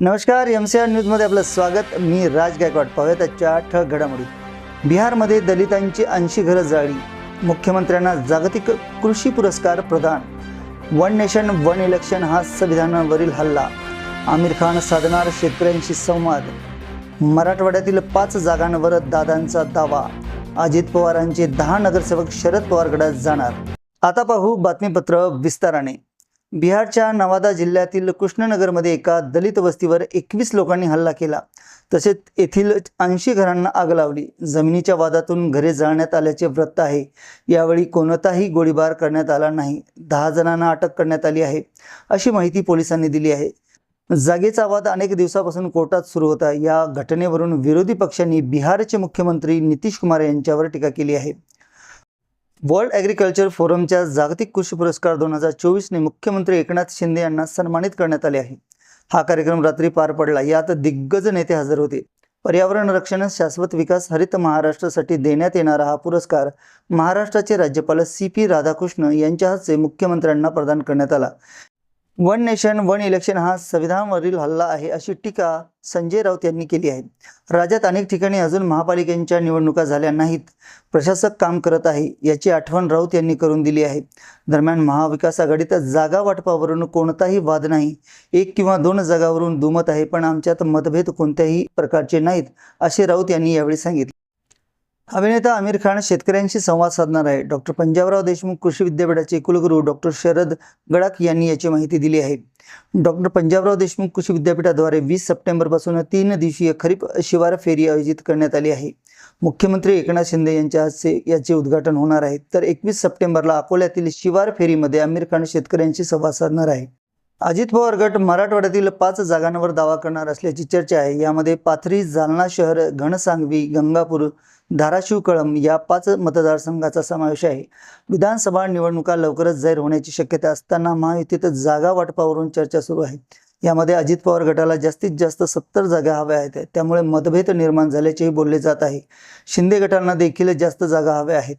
नमस्कार M C R न्यूजमध्ये आपलं स्वागत. मी राज गायकवाड. पाहूयात आजच्या ठळक घडामोडी. बिहारमध्ये दलितांची ऐंशी घरं जाळली. मुख्यमंत्र्यांना जागतिक कृषी पुरस्कार प्रदान. वन नेशन वन इलेक्शन हा संविधानावरील हल्ला. आमिर खान साधणार शेतकऱ्यांशी संवाद. मराठवाड्यातील पाच जागांवर दादांचा दावा. अजित पवारांचे दहा नगरसेवक शरद पवारकडे जाणार. आता पाहू बातमीपत्र विस्ताराने. बिहारच्या नवादा जिल्ह्यातील कृष्णनगरमध्ये एका दलित वस्तीवर एकवीस लोकांनी हल्ला केला. तसेच येथील ऐंशी घरांना आग लावली. जमिनीच्या वादातून घरे जाळण्यात आल्याचे वृत्त आहे. यावेळी कोणताही गोळीबार करण्यात आला नाही. दहा जणांना अटक करण्यात आली आहे अशी माहिती पोलिसांनी दिली आहे. जागेचा वाद अनेक दिवसापासून कोर्टात सुरू होता. या घटनेवरून विरोधी पक्षांनी बिहारचे मुख्यमंत्री नितीश कुमार यांच्यावर टीका केली आहे. वर्ल्ड ॲग्रिकल्चर फोरमच्या जागतिक कृषी पुरस्कार दोन हजार चोवीसने मुख्यमंत्री एकनाथ शिंदे यांना सन्मानित करण्यात आले आहे. हा कार्यक्रम रात्री पार पडला. यात दिग्गज नेते हजर होते. पर्यावरण रक्षण शाश्वत विकास हरित महाराष्ट्रासाठी देण्यात येणारा हा पुरस्कार महाराष्ट्राचे राज्यपाल सी पी राधाकृष्ण यांच्या हस्ते मुख्यमंत्र्यांना प्रदान करण्यात आला. वन नेशन वन इलेक्शन हा संविधानावरील हल्ला आहे अशी टीका संजय राऊत यांनी केली आहे. राज्यात अनेक ठिकाणी अजून महापालिकेच्या निवडणुका झाल्या नाहीत. प्रशासक काम करत आहे याची आठवण राऊत यांनी करून दिली आहे. दरम्यान महाविकास आघाडीत जागा वाटपावरून कोणताही वाद नाही. एक किंवा दोन जागावरून दुमत आहे पण आमच्यात मतभेद कोणत्याही प्रकारचे नाहीत असे राऊत यांनी यावेळी सांगितले. अभिनेता आमिर खान शेतकऱ्यांशी संवाद साधणार आहे. डॉक्टर पंजाबराव देशमुख कृषी विद्यापीठाचे कुलगुरू डॉक्टर शरद गडाख यांनी याची माहिती दिली आहे. डॉक्टर पंजाबराव देशमुख कृषी विद्यापीठाद्वारे वीस सप्टेंबरपासून तीन दिवसीय खरीप शिवार फेरी आयोजित करण्यात आली आहे. मुख्यमंत्री एकनाथ शिंदे यांच्या हस्ते याचे उद्घाटन होणार आहे. तर एकवीस सप्टेंबरला अकोल्यातील शिवार फेरीमध्ये आमिर खान शेतकऱ्यांशी संवाद साधणार आहे. अजित पवार गट मराठवाड्यातील पाच जागांवर दावा करणार असल्याची चर्चा आहे. यामध्ये पाथरी जालना शहर घनसांगवी गंगापूर धाराशिव कळंब या पाच मतदारसंघाचा समावेश आहे. विधानसभा निवडणुका लवकरच जाहीर होण्याची शक्यता असताना महायुतीत जागा वाटपावरून चर्चा सुरू आहे. यामध्ये अजित पवार गटाला जास्तीत जास्त सत्तर जागा हव्या आहेत. त्यामुळे मतभेद निर्माण झाल्याचेही बोलले जात आहे. शिंदे गटांना देखील जास्त जागा हव्या आहेत.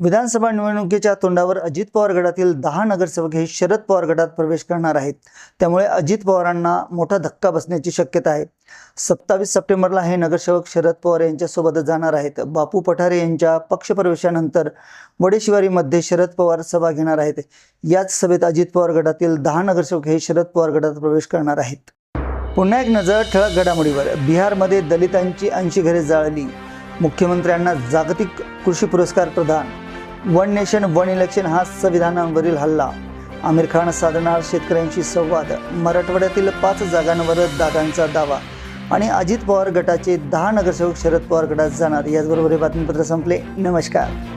विधानसभा निवडणुकीच्या तोंडावर अजित पवार गटातील दहा नगरसेवक हे शरद पवार गटात प्रवेश करणार आहेत. त्यामुळे अजित पवारांना मोठा धक्का बसण्याची शक्यता आहे. सत्तावीस सप्टेंबरला हे नगरसेवक शरद पवार यांच्यासोबत जाणार आहेत. बापू पठारे यांच्या पक्षप्रवेशानंतर वडेशिवारीमध्ये शरद पवार सभा घेणार आहेत. याच सभेत अजित पवार गटातील दहा नगरसेवक हे शरद पवार गटात प्रवेश करणार आहेत. पुन्हा एक नजर ठळक घडामोडीवर. बिहारमध्ये दलितांची ऐंशी घरे जाळली. मुख्यमंत्र्यांना जागतिक कृषी पुरस्कार प्रदान वन नेशन वन इलेक्शन हा संविधानावरील हल्ला. आमिर खान साधणार शेतकऱ्यांशी संवाद. मराठवाड्यातील पाच जागांवर दादांचा दावा. आणि अजित पवार गटाचे दहा नगरसेवक शरद पवार गटात जाणार. याचबरोबर हे बातमीपत्र संपले. नमस्कार.